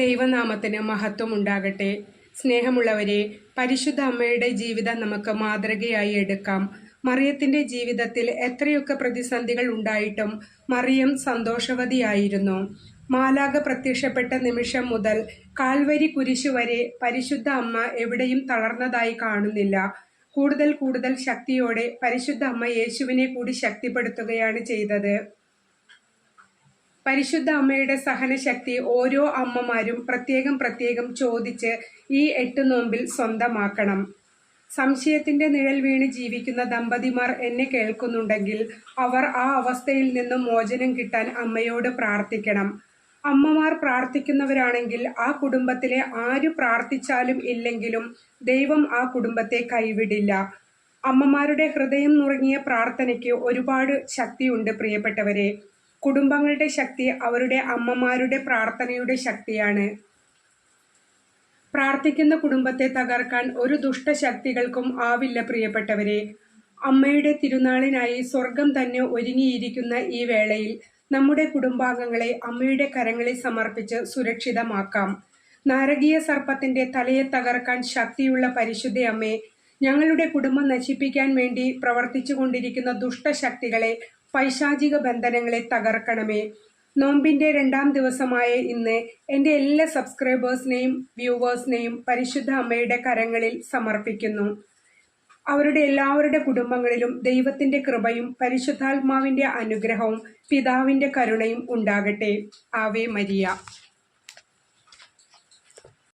ദൈവനാമത്തിന് മഹത്വം ഉണ്ടാകട്ടെ സ്നേഹമുള്ളവരെ പരിശുദ്ധ അമ്മയുടെ ജീവിതം നമുക്ക് മാതൃകയായി എടുക്കാം. മറിയത്തിന്റെ ജീവിതത്തിൽ എത്രയൊക്കെ പ്രതിസന്ധികൾ ഉണ്ടായിട്ടും മറിയം സന്തോഷവതിയായിരുന്നു. മാലാക പ്രത്യക്ഷപ്പെട്ട നിമിഷം മുതൽ കാൽവരി കുരിശു വരെ പരിശുദ്ധ അമ്മ എവിടെയും തളർന്നതായി കാണുന്നില്ല. കൂടുതൽ കൂടുതൽ ശക്തിയോടെ പരിശുദ്ധ അമ്മ യേശുവിനെ കൂടി ശക്തിപ്പെടുത്തുകയാണ് ചെയ്തത്. പരിശുദ്ധ അമ്മയുടെ സഹനശക്തി ഓരോ അമ്മമാരും പ്രത്യേകം പ്രത്യേകം ചോദിച്ച് ഈ എട്ട് നോമ്പിൽ സ്വന്തമാക്കണം. സംശയത്തിന്റെ നിഴൽ വീണ് ജീവിക്കുന്ന ദമ്പതിമാർ എന്നെ കേൾക്കുന്നുണ്ടെങ്കിൽ അവർ ആ അവസ്ഥയിൽ നിന്നും മോചനം കിട്ടാൻ അമ്മയോട് പ്രാർത്ഥിക്കണം. അമ്മമാർ പ്രാർത്ഥിക്കുന്നവരാണെങ്കിൽ ആ കുടുംബത്തിലെ ആര് പ്രാർത്ഥിച്ചാലും ഇല്ലെങ്കിലും ദൈവം ആ കുടുംബത്തെ കൈവിടില്ല. അമ്മമാരുടെ ഹൃദയം നുറങ്ങിയ പ്രാർത്ഥനയ്ക്ക് ഒരുപാട് ശക്തിയുണ്ട് പ്രിയപ്പെട്ടവരെ. കുടുംബങ്ങളുടെ ശക്തി അവരുടെ അമ്മമാരുടെ പ്രാർത്ഥനയുടെ ശക്തിയാണ്. പ്രാർത്ഥിക്കുന്ന കുടുംബത്തെ തകർക്കാൻ ഒരു ദുഷ്ടശക്തികൾക്കും ആവില്ല പ്രിയപ്പെട്ടവരെ. അമ്മയുടെ തിരുനാളിനായി സ്വർഗം തന്നെ ഒരുങ്ങിയിരിക്കുന്ന ഈ വേളയിൽ നമ്മുടെ കുടുംബാംഗങ്ങളെ അമ്മയുടെ കരങ്ങളിൽ സമർപ്പിച്ച് സുരക്ഷിതമാക്കാം. നാരകീയ സർപ്പത്തിന്റെ തലയെ തകർക്കാൻ ശക്തിയുള്ള പരിശുദ്ധ അമ്മേ ഞങ്ങളുടെ കുടുംബം നശിപ്പിക്കാൻ വേണ്ടി പ്രവർത്തിച്ചു കൊണ്ടിരിക്കുന്ന ദുഷ്ടശക്തികളെ പൈശാചിക ബന്ധനങ്ങളെ തകർക്കണമേ. നോമ്പിന്റെ രണ്ടാം ദിവസമായ ഇന്ന് എന്റെ എല്ലാ സബ്സ്ക്രൈബേഴ്സിനെയും വ്യൂവേഴ്സിനെയും പരിശുദ്ധ അമ്മയുടെ കരങ്ങളിൽ സമർപ്പിക്കുന്നു. അവരുടെ എല്ലാവരുടെ കുടുംബങ്ങളിലും ദൈവത്തിന്റെ കൃപയും പരിശുദ്ധാത്മാവിന്റെ അനുഗ്രഹവും പിതാവിന്റെ കരുണയും ഉണ്ടാകട്ടെ. ആവേ മരിയ.